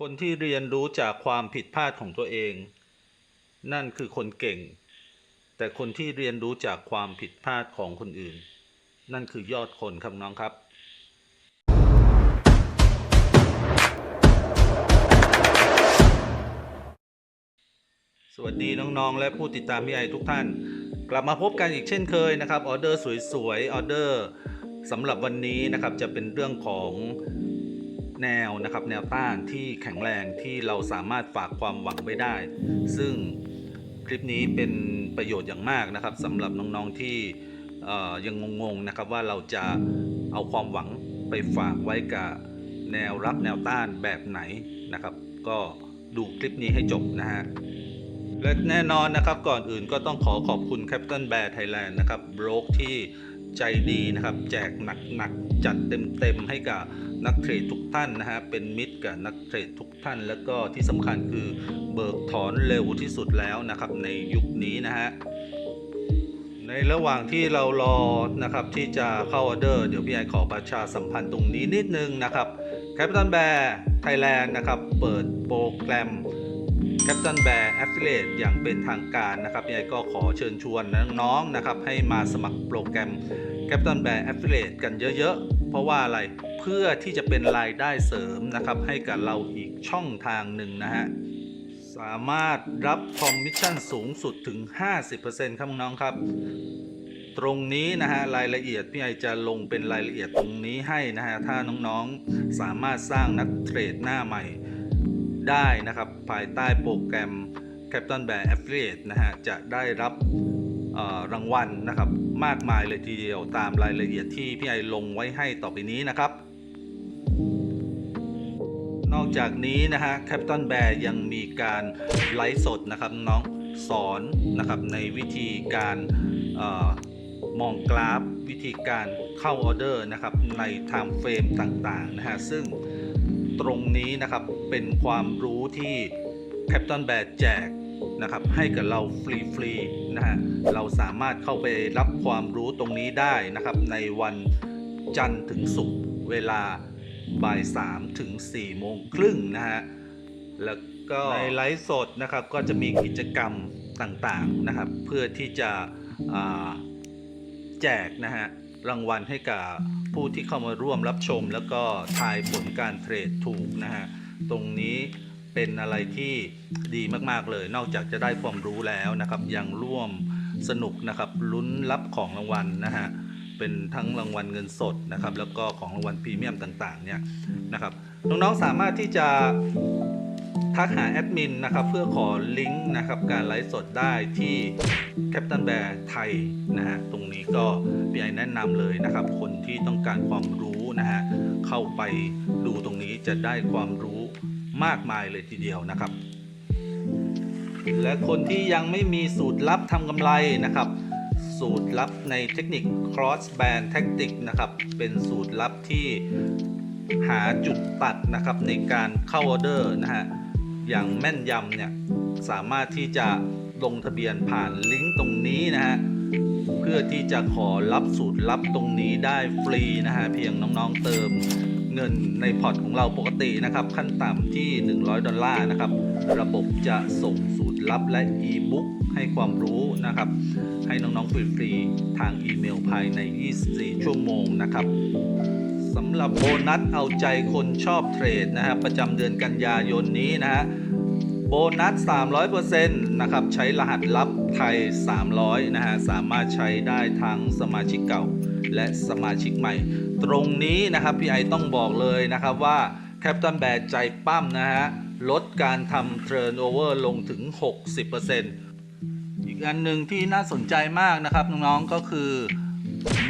คนที่เรียนรู้จากความผิดพลาดของตัวเอง นั่นคือคนเก่ง แต่คนที่เรียนรู้จากความผิดพลาดของคนอื่น นั่นคือยอดคนครับน้องครับสวัสดีน้องๆ และผู้ติดตามพี่ไอทุกท่าน กลับมาพบกันอีกเช่นเคยนะครับออเดอร์สวยๆออเดอร์สำหรับวันนี้นะครับจะเป็นเรื่องของ แนวนะครับแนวต้านที่แข็งแรงที่เราสามารถฝากความหวังไว้ได้ ซึ่งคลิปนี้เป็นประโยชน์อย่างมากนะครับสำหรับน้องๆที่ยังงงๆนะครับว่าเราจะเอาความหวังไปฝากไว้กับแนวรับแนวต้านแบบไหนนะครับ ก็ดูคลิปนี้ให้จบนะฮะและแน่นอนนะครับก่อนอื่นก็ต้องขอขอบคุณ Captain Bear Thailand นะครับโบรกที่ ใจดีนะครับ แจกหนักๆจัดเต็มๆให้กับนักเทรดทุกท่านนะฮะเป็นมิตรกับนักเทรดทุกท่าน แล้วก็ที่สำคัญคือเบิกถอนเร็วที่สุดแล้วนะครับในยุคนี้นะฮะในระหว่างที่เรารอนะครับที่จะเข้าออเดอร์ เดี๋ยวพี่ไอขอประชาสัมพันธ์ตรงนี้นิดนึงนะครับ Captain Bear Thailand นะครับ เปิดโปรแกรม Captain Bear Affiliate อย่างเป็นทางการนะครับยังไงก็ขอเชิญชวนน้องๆนะครับให้มาสมัครโปรแกรม Captain Bear Affiliate กันเยอะๆ เพราะว่าอะไรเพื่อที่จะเป็นรายได้เสริมนะครับให้กับเราอีกช่องทางหนึ่งนะฮะสามารถรับคอมมิชชั่นสูงสุดถึง 50%ครับน้องครับ ตรงนี้นะฮะรายละเอียดพี่ไอจะลงเป็นรายละเอียดตรงนี้ให้นะฮะถ้าน้องๆสามารถสร้างนักเทรดหน้าใหม่ ได้นะครับ ภายใต้โปรแกรม Captain Bear Affiliate นะฮะ จะได้รับรางวัลนะครับ มากมายเลยทีเดียวตามรายละเอียดที่พี่ไอลงไว้ให้ต่อไปนี้นะครับ นอกจากนี้นะฮะ Captain Bear ยังมีการไลฟ์สดนะครับน้องสอนนะครับในวิธีการออมองกราฟวิธีการเข้าออเดอร์นะครับในไทม์เฟรมต่างๆนะฮะซึ่ง ตรงนี้นะครับเป็นความรู้ที่ Captain Bear แจกนะครับให้กับเราฟรีๆนะฮะเราสามารถเข้าไปรับความรู้ตรงนี้ได้นะครับ ในวันจันทร์ถึงศุกร์เวลาบ่าย3ถึง4โมงครึ่งนะฮะแล้วก็ในไลฟ์สดนะครับก็จะมีกิจกรรมต่างๆนะครับ เพื่อที่จะแจกนะฮะ รางวัลให้กับผู้ที่เข้ามาร่วมรับชม แล้วก็ทายผลการเทรดถูกนะฮะตรงนี้เป็นอะไรที่ดีมากๆเลย นอกจากจะได้ความรู้แล้วนะครับยังร่วมสนุกนะครับลุ้นรับของรางวัลนะฮะเป็นทั้งรางวัลเงินสดนะครับ แล้วก็ของรางวัลพรีเมียมต่างๆเนี่ยนะครับน้องๆสามารถที่จะ ทักหาแอดมินนะครับเพื่อขอลิงก์นะครับการไลฟ์สดได้ที่ Captain Bear ไทยนะฮะตรงนี้ก็พี่ไอแนะนำเลยนะครับ คนที่ต้องการความรู้นะฮะเข้าไปดูตรงนี้จะได้ความรู้มากมายเลยทีเดียวนะครับ และคนที่ยังไม่มีสูตรลับทำกำไรนะครับ สูตรลับในเทคนิค cross band tactic นะครับ เป็นสูตรลับที่หาจุดตัดนะครับในการเข้าออเดอร์นะฮะ อย่างแม่นยำเนี่ยสามารถที่จะลงทะเบียนผ่านลิงก์ตรงนี้นะฮะเพื่อที่จะขอรับสูตรลับตรงนี้ได้ฟรีนะฮะเพียงน้องๆเติมเงินในพอร์ตของเราปกตินะครับ ขั้นต่ำที่ 100 ดอลลาร์นะครับ ระบบจะส่งสูตรลับและอีบุ๊กให้ความรู้นะครับ ให้น้องๆฟรีๆทางอีเมลภายใน 24 ชั่วโมงนะครับ สำหรับโบนัสเอาใจคนชอบเทรดนะฮะประจำเดือนกันยายนนี้นะฮะโบนัส 300%นะครับใช้รหัสลับไทย 300 นะฮะสามารถใช้ได้ทั้งสมาชิกเก่าและสมาชิกใหม่ ตรงนี้นะครับพี่ไอต้องบอกเลยนะครับว่า Captain Bear ใจปั้มนะฮะลดการทำ turnover ลงถึง 60%อีกอันหนึ่งที่น่าสนใจมากนะครับน้องๆก็คือ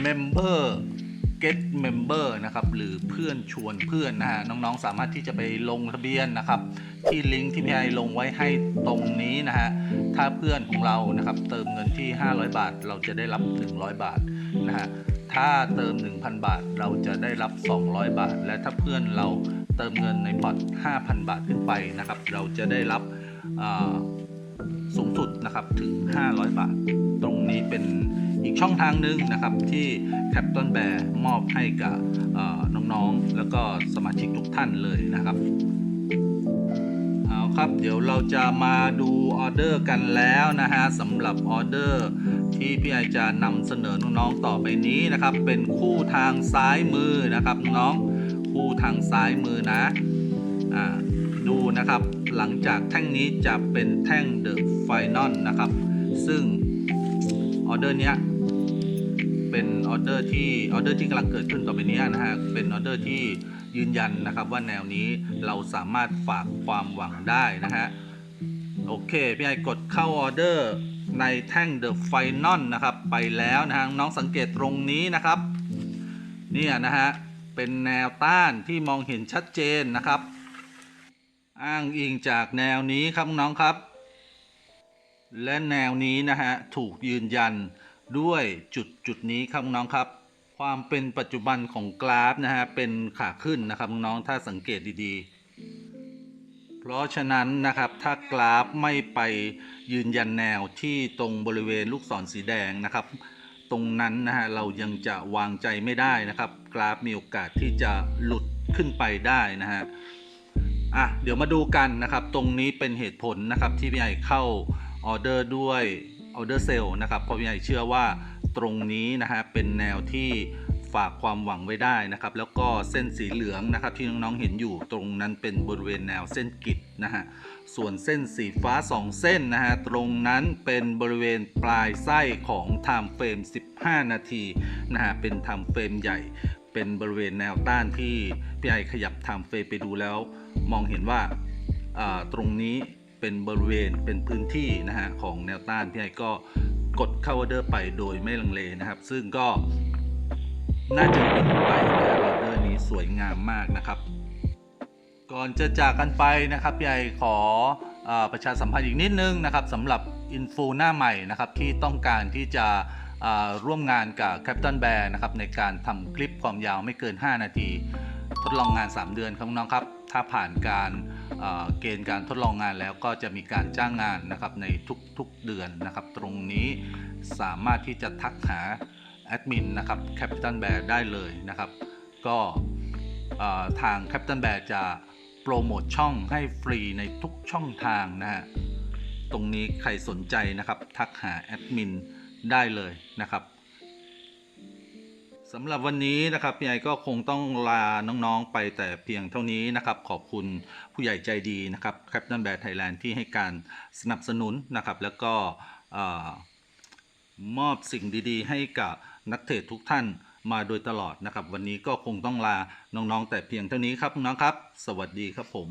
Member Get Member นะครับหรือเพื่อนชวนเพื่อนนะฮะน้องๆสามารถที่จะไปลงทะเบียนนะครับ ที่ลิงก์ที่พี่ไอลงไว้ให้ตรงนี้นะฮะถ้าเพื่อนของเรานะครับเติมเงินที่ 500 บาท เราจะได้รับ 100 บาทนะฮะถ้าเติม 1,000 บาทเราจะได้รับ 200 บาท และถ้าเพื่อนเราเติมเงินในพอร์ต5,000 บาทขึ้นไปนะครับ เราจะได้รับ สูงสุดนะครับถึง 500 บาท ตรงนี้เป็นอีกช่องทางหนึ่งนะครับที่ Captain Bear มอบให้กับน้องๆ แล้วก็สมาชิกทุกท่านเลยนะครับเอาครับเดี๋ยวเราจะมาดูออเดอร์กันแล้วนะฮะสำหรับออเดอร์ที่พี่ไอจะนำเสนอน้องๆต่อไปนี้นะครับ เป็นคู่ทางซ้ายมือนะครับน้องคู่ทางซ้ายมือนะอ่า ดูนะครับ หลังจากแท่งนี้จะเป็นแท่งเดอะไฟนอลนะครับ ซึ่งออเดอร์เนี้ยเป็นออเดอร์ที่ออเดอร์ที่กำลังเกิดขึ้นต่อไปนี้นะฮะเป็นออเดอร์ที่ยืนยันนะครับว่าแนวนี้เราสามารถฝากความหวังได้นะฮะโอเคพี่ไอกดเข้าออเดอร์ในแท่ง The Final นะครับไปแล้วนะฮะน้องสังเกตตรงนี้นะครับเนี่ยนะฮะเป็นแนวต้านที่มองเห็นชัดเจนนะครับ อ้างอิงจากแนวนี้ครับน้องครับ และแนวนี้นะฮะถูกยืนยันด้วยจุดจุดนี้ครับน้องครับ ความเป็นปัจจุบันของกราฟนะฮะเป็นขาขึ้นนะครับน้องถ้าสังเกตดีๆ เพราะฉะนั้นนะครับถ้ากราฟไม่ไปยืนยันแนวที่ตรงบริเวณลูกศรสีแดงนะครับ ตรงนั้นนะฮะเรายังจะวางใจไม่ได้นะครับ กราฟมีโอกาสที่จะหลุดขึ้นไปได้นะฮะ อะเดี๋ยวมาดูกันนะครับ ตรงนี้เป็นเหตุผลนะครับ ที่พี่ไอเข้าออเดอร์ด้วยออเดอร์เซลนะครับเพราะพี่ไอเชื่อว่าตรงนี้นะฮะเป็นแนวที่ฝากความหวังไว้ได้นะครับ แล้วก็เส้นสีเหลืองนะครับ ที่น้องๆเห็นอยู่ตรงนั้นเป็นบริเวณแนวเส้นกิดนะฮะส่วนเส้นสีฟ้า 2 เส้นนะฮะตรงนั้นเป็นบริเวณปลายไส้ของ time frame 15 นาทีนะฮะเป็น time frame ใหญ่ เป็นบริเวณแนวต้านที่พี่ไอขยับ time frame ไปดูแล้ว มองเห็นว่าตรงนี้เป็นบริเวณเป็นพื้นที่นะฮะของแนวต้านพี่ไอก็กดเข้าออเดอร์ไปโดยไม่ลังเลนะครับ ซึ่งก็น่าจะวินไปนะออเดอร์นี้สวยงามมากนะครับ ก่อนจะจากกันไปนะครับพี่ไอขออประชาสัมพันธ์อีกนิดนึงนะครับสำหรับอินฟูหน้าใหม่นะครับที่ต้องการที่จะร่วมงานกับ Captain Bear นะครับในการทำคลิปความยาวไม่เกิน 5 นาที ทดลองงาน 3 เดือนครับน้องครับ ถ้าผ่านการเเกณฑ์การทดลองงานแล้วก็จะมีการจ้างงานนะครับในทุกๆเดือนนะครับ ตรงนี้สามารถที่จะทักหาแอดมินนะครับ Captain Bear ได้เลยนะครับ ก็ทาง Captain Bear จะโปรโมทช่องให้ฟรีในทุกช่องทางนะฮะ ตรงนี้ใครสนใจนะครับ ทักหาแอดมินได้เลยนะครับ สำหรับวันนี้นะครับพี่ไอก็คงต้องลาน้องๆไปแต่เพียงเท่านี้นะครับ ขอบคุณผู้ใหญ่ใจดีนะครับ Captain Bear Thailand ที่ให้การสนับสนุนนะครับ แล้วก็มอบสิ่งดีๆ ให้กับนักเทรดทุกท่านมาโดยตลอดนะครับ วันนี้ก็คงต้องลาน้องๆแต่เพียงเท่านี้ครับน้องครับ สวัสดีครับผม